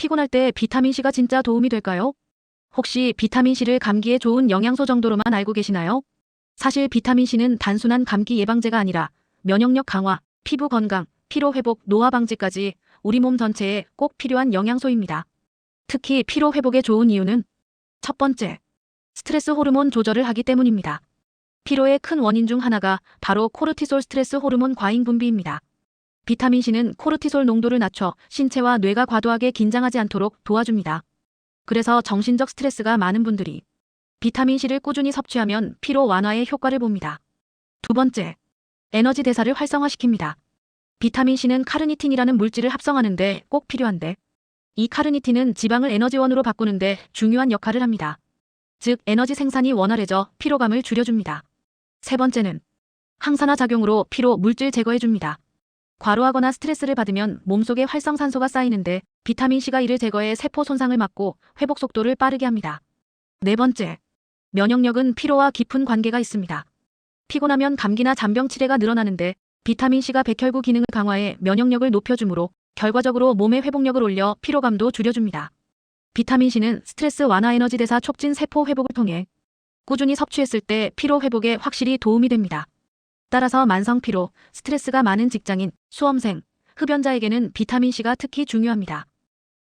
피곤할 때 비타민C가 진짜 도움이 될까요? 혹시 비타민C를 감기에 좋은 영양소 정도로만 알고 계시나요? 사실 비타민C는 단순한 감기 예방제가 아니라 면역력 강화, 피부 건강, 피로 회복, 노화 방지까지 우리 몸 전체에 꼭 필요한 영양소입니다. 특히 피로 회복에 좋은 이유는 첫 번째, 스트레스 호르몬 조절을 하기 때문입니다. 피로의 큰 원인 중 하나가 바로 코르티솔 스트레스 호르몬 과잉 분비입니다. 비타민C는 코르티솔 농도를 낮춰 신체와 뇌가 과도하게 긴장하지 않도록 도와줍니다. 그래서 정신적 스트레스가 많은 분들이 비타민C를 꾸준히 섭취하면 피로 완화에 효과를 봅니다. 두 번째, 에너지 대사를 활성화시킵니다. 비타민C는 카르니틴이라는 물질을 합성하는데 꼭 필요한데 이 카르니틴은 지방을 에너지원으로 바꾸는데 중요한 역할을 합니다. 즉 에너지 생산이 원활해져 피로감을 줄여줍니다. 세 번째는 항산화 작용으로 피로 물질 제거해줍니다. 과로하거나 스트레스를 받으면 몸속에 활성산소가 쌓이는데 비타민C가 이를 제거해 세포 손상을 막고 회복 속도를 빠르게 합니다. 네 번째, 면역력은 피로와 깊은 관계가 있습니다. 피곤하면 감기나 잔병 치레가 늘어나는데 비타민C가 백혈구 기능을 강화해 면역력을 높여주므로 결과적으로 몸의 회복력을 올려 피로감도 줄여줍니다. 비타민C는 스트레스 완화 에너지 대사 촉진 세포 회복을 통해 꾸준히 섭취했을 때 피로 회복에 확실히 도움이 됩니다. 따라서 만성 피로, 스트레스가 많은 직장인, 수험생, 흡연자에게는 비타민C가 특히 중요합니다.